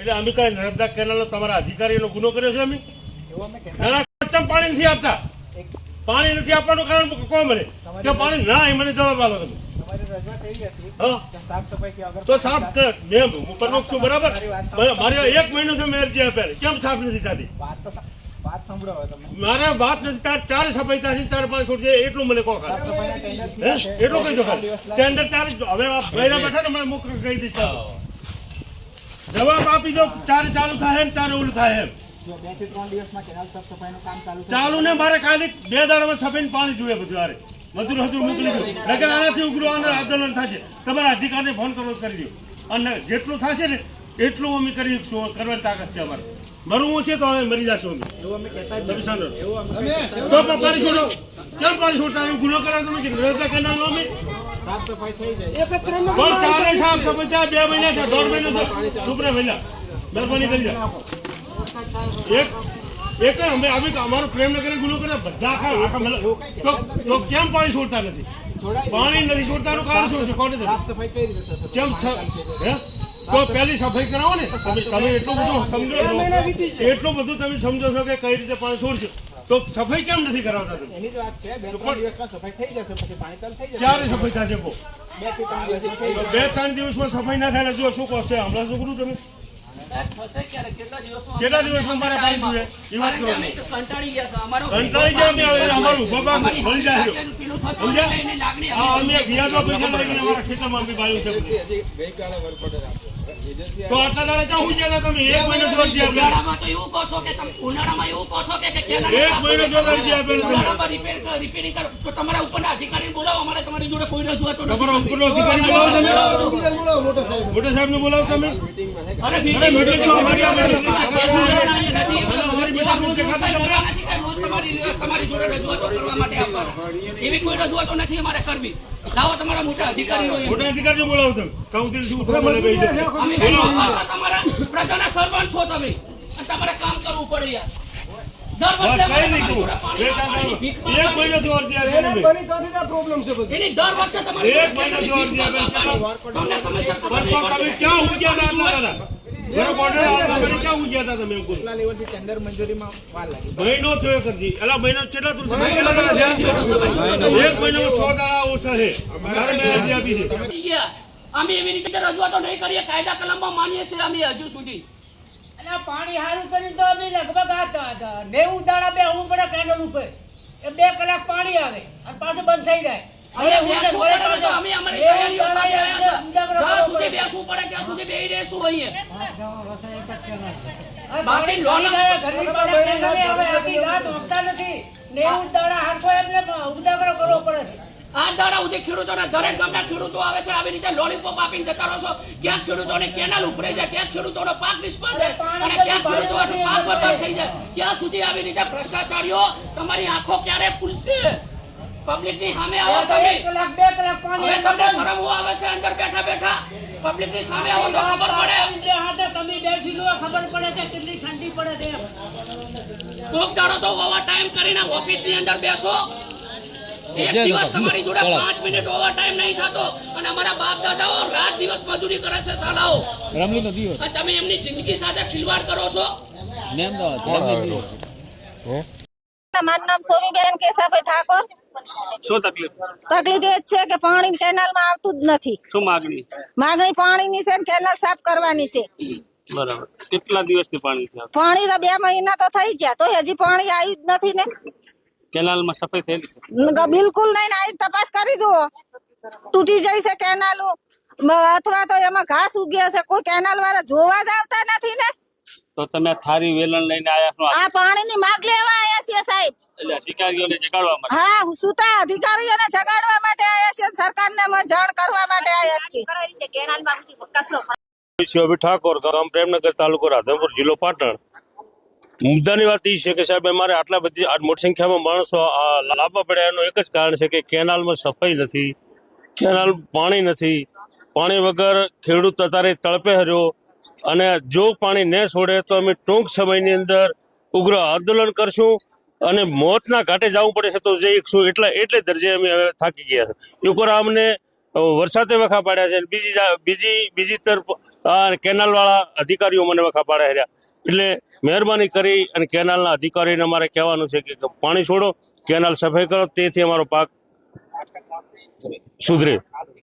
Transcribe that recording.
એટલે અમે કઈ નર્મદા કેનાલનો તમારા અધિકારીનો ગુનો કર્યો છે અમે? પાણી નથી આપતા. પાણી નથી આપવાનું કારણ કહો મને? કે પાણી ના એ મને જવાબ આપો તમે. તો સાફ મેં હું પ્રમુખ છું બરાબર? મારે એક મહિનો છે મેં અરજી આપેલી. કેમ સાફ નથી થતી? વાત તો સા- વાત સાંભળો હવે તમે. મારે વાત નથી તાર ચાર સફાઈ થશે ચાર પાંચ છોડ છે એટલું મને કહો. એટલું કહી દો. ટેન્ડર ચાર હવે મહિના બેઠા ને મને મુખ કહી ચાલો. જવાબ આપી દો ચારે ચાલુ થાય એમ ચાર ઓલું થાય એમ. બેથી ત્રણ દિવસમાં કેનાલ સાફ સફાઈનું કામ ચાલુ ચાલુ ને મારે ખાલી બે દાડામાં સફાઈ પાણી જોઈએ બધું આરે મજૂર હજુ મોકલી દો નકર આનાથી ઉગ્ર આંદોલન થશે. તમારા અધિકારને ફોન કરો કરી દો. અને જેટલું થશે ને એટલું અમે કરી કરવાની તાકાત છે અમારે. મરવું છે તો હવે મરી જશું અમે. તો પાણી છોડો. કેમ પાણી છોડતા? ગુનો કરાવો તમે કે નર્મદા કેનાલનો અમે? નથી. સાફ સફાઈ થઈ જાય. પણ ચાલે સાફ સફાઈ ત્યાં બે મહિના છે દોઢ મહિનો છે. છોકરા મહિના મહેરબાની કરી જાય એક એક અમે અમે અમારો પ્રેમ નગર ગુનો કરે બધા આખા આખા તો તો કેમ પાણી છોડતા નથી? પાણી નથી છોડતાનું કારણ શું છે? કોને કેમ હે? તો પહેલી સફાઈ કરાવો ને. તમે તમે એટલું બધું સમજો એટલું બધું તમે સમજો છો કે કઈ રીતે પાણી છોડશો. તો સફાઈ કેમ નથી કરાવતા તમે? એની જ વાત છે બે ત્રણ દિવસમાં સફાઈ થઈ જશે પછી પાણી ચાલુ થઈ જશે. ક્યારે સફાઈ થશે કો બેથી ત્રણ દિવસમાં થઈ જશે. બે ત્રણ દિવસમાં સફાઈ ના થાય જો શું કહશે હમણાં શું કરું તમે? કેટલા દિવસમાં? કેટલા મારે પાણી જોઈએ એ વાત કરો. કંટાળી ગયા હવે અમારું મળી જાય. સમજ્યા? અમે વ્યાજમાં પૈસા અમારા ખેતરમાં અમે છે. ગઈકાલે તો આટલા દાડા ક્યાં હુઈ ગયા તમે? એક મહિનો જો અરજી આપેલી. ઉનાળામાં તો એવું કહો છો કે તમે ઉનાળામાં એવું કહો છો કે કે કેનાલ એક મહિનો કરો. જો અરજી આપેલી રિપેર રિપેરિંગ કરો. તો તમારા ઉપરના અધિકારીને બોલાવો. અમારે તમારી જોડે કોઈ રજૂઆતો નથી તમારો ઉપરનો અધિકારી બોલાવો તમે. મોટા સાહેબને. બોલાવો તમે. અરે અરે meeting- એવી કોઈ રજૂઆતો નથી અમારે કરવી. લાવો તમારા મોટા અધિકારીઓ મોટા અધિકારીને બોલાવો તમે. કાઉન્સિલ શું ઉપર મને કહી દે. અમે શું પાછા તમારા પ્રજાના સરપંચ છો તમે? તમારે કામ કરવું પડે યાર. દર બસ બે મહિનો પડે. થયો કરજી એલા મહિનો કેટલા તું સમય કેટલા દાડા થયા? એક મહિનામાં છ દાડા ઓછા છે. તારે મેં અરજી આપી છે. થઈ ગયા. અમે એવી રીતે રજૂઆતો નહીં કરીએ કાયદા કલમમાં માનીએ છીએ અમે હજુ સુધી. પાણી હારું કરી તો અમે લગભગ આ નેવું દાડા બેહવું પડે કેનલ ઉપર. એ બે કલાક પાણી આવે અને પાછું બંધ થઈ જાય. હવે હું બેસવું વળે પડે તો પાછો. અમે અમારી નેવું તૈયારીઓ સાથે દાડા આવ્યા એટલે છે. ઉજાગરો જ્યાં કરવો સુધી પડે. બેસવું પડે ત્યાં સુધી બેસી રહેશું અહીંયા? બાકી લોન- ભરી ગયા, ઘરની પાસે કેનલે હવે આખી રાત ઊંઘતા નથી. નેવું દાડા હાથો એમને ઉજાગરો કરવો પડે. આ દાડા સુધી ખેડૂતોને દરેક ગામના ખેડૂતો આવે છે આવી રીતે લોલીપોપ આપીને જતા રહો છો. ક્યાંક ખેડૂતોને કેનાલ ઉભરે છે ક્યાંક ખેડૂતોનો પાક નિષ્ફળ છે અને ક્યાંક ખેડૂતોનો પાક બરબાદ થઈ જાય. ત્યાં સુધી આવી રીતે ભ્રષ્ટાચારીઓ તમારી આંખો ક્યારે ખુલશે? પબ્લિકની સામે આવો તમે. કલાક બે કલાક પાણી હવે તમને શરમ આવે છે અંદર બેઠા બેઠા. પબ્લિકની સામે આવો તો ખબર પડે. હાથે તમે બેસી લો ખબર પડે કે કેટલી ઠંડી પડે છે. કોક દાડો તો ઓવર ટાઈમ કરીને ઓફિસની અંદર બેસો. એક દિવસ તમારી જોડે પાંચ મિનિટ ઓવર ટાઈમ નહીં થતો. અને અમારા બાપ દાદાઓ રાત દિવસ મજૂરી કરે છે શાળાઓ. રમલી નદી અને તમે એમની જિંદગી સાથે ખિલવાડ કરો છો? નેમ દો મારું નામ સોમીબેન કેશાભાઈ ઠાકોર. શું તકલીફ? તકલીફ એ છે કે પાણી કેનાલમાં આવતું જ નથી. શું માગણી? માગણી પાણીની છે ને કેનાલ સાફ કરવાની છે. બરાબર. કેટલા દિવસથી પાણી પાણી તો બે મહિના તો થઈ ગયા તો હજી પાણી આવ્યું જ નથી ને. કેનાલમાં સફાઈ થયેલી છે? બિલકુલ નહીં આવી તપાસ કરી જુઓ. તૂટી જાય છે કેનાલ. અથવા તો એમાં ઘાસ ઉગ્યા છે કોઈ કેનાલ વાળા જોવા જ આવતા નથી ને. તો તમે થારી વેલણ લઈને આયા આ આ પાણીની માગ લેવા છીએ સાહેબ. એટલે અધિકારીઓને જગાડવા માટે. હા સુતા અધિકારીઓને જગાડવા માટે આવ્યા છીએ સરકારને જાણ કરવા માટે આવ્યા છીએ શિવાભાઈ ઠાકોર ગામ પ્રેમનગર તાલુકો રાધનપુર જિલ્લો પાટણ. મુદ્દાની વાત એ છે કે સાહેબ અમારે આટલા બધી આ મોટી સંખ્યામાં માણસો આ લાભમાં પડ્યા એનું એક જ કારણ છે કે કેનાલમાં સફાઈ નથી કેનાલ પાણી નથી. પાણી વગર ખેડૂત અત્યારે તળપે હર્યો અને જો પાણી ન છોડે તો અમે ટૂંક સમયની અંદર ઉગ્ર આંદોલન કરશું. અને મોતના ઘાટે જવું પડે છે તો જઈશું એટલા એટલે દરજે અમે હવે થાકી ગયા છે. ઉપર અમને વરસાદે વખા પાડ્યા છે બીજી બીજી બીજી તરફ કેનાલ વાળા અધિકારીઓ મને વખા પાડ્યા રહ્યા એટલે મહેરબાની કરી અને કેનાલના અધિકારીઓને અમારે કહેવાનું છે કે પાણી છોડો, કેનાલ સફાઈ કરો, તેથી અમારો પાક સુધરે.